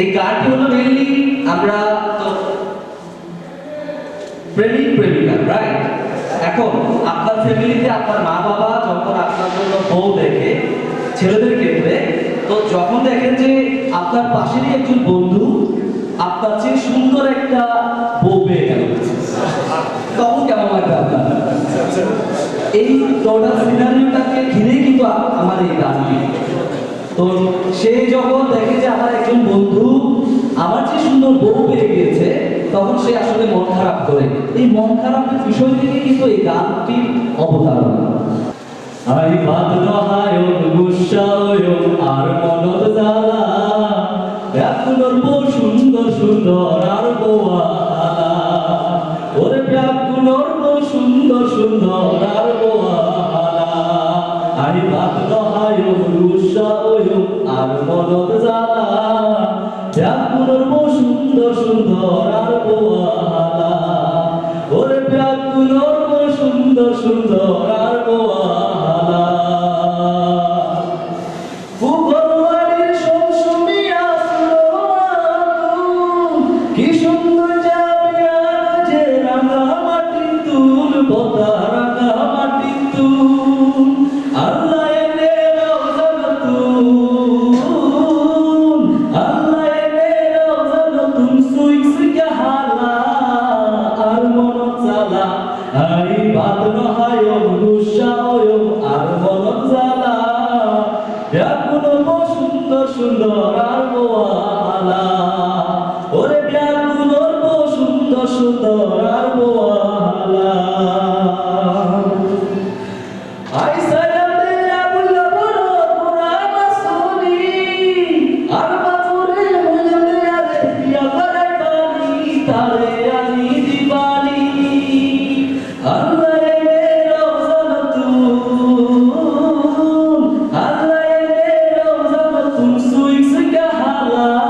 এই হলো আমরা প্রেমিক প্রেমিকা রাইট এখন আপনার ফ্যামিলিতে আপনার মা বাবা যখন আপনার জন্য বউ দেখে ছেলেদের ক্ষেত্রে তো যখন দেখেন যে আপনার পাশেরই একজন বন্ধু আপনার চেয়ে সুন্দর একটা বউ পেয়ে গেল। তখন কেমন লাগবে আপনার? এই টোটাল সিনারিওটাকে ঘিরে কিন্তু আমার এই গানটি। তো সে যখন বউ পেয়ে গিয়েছে, তখন সে আসলে মন খারাপ করে। এই মন খারাপের বিষয় থেকে কিন্তু এই গানটির অবতারণা। আই বাদ নহায়ন গুসায়ন, আর মনত জ্বালা। ব্যাকুলর বউ সুন্দর সুন্দর, আর বোয়ালা ওরে ব্যাকুলর বউ সুন্দর সুন্দর, আর বোয়ালা আই বাদ নহায়ন গুসায়ন, আর মনত জ্বালা। সুন্দর নহায় গুসায় আর মন চালা ব্যাকুল সুন্দর সুন্দর আর বোয়ালা ওরে ব্যাকুল সুন্দর সুন্দর আর বোয়ালা আই Ah.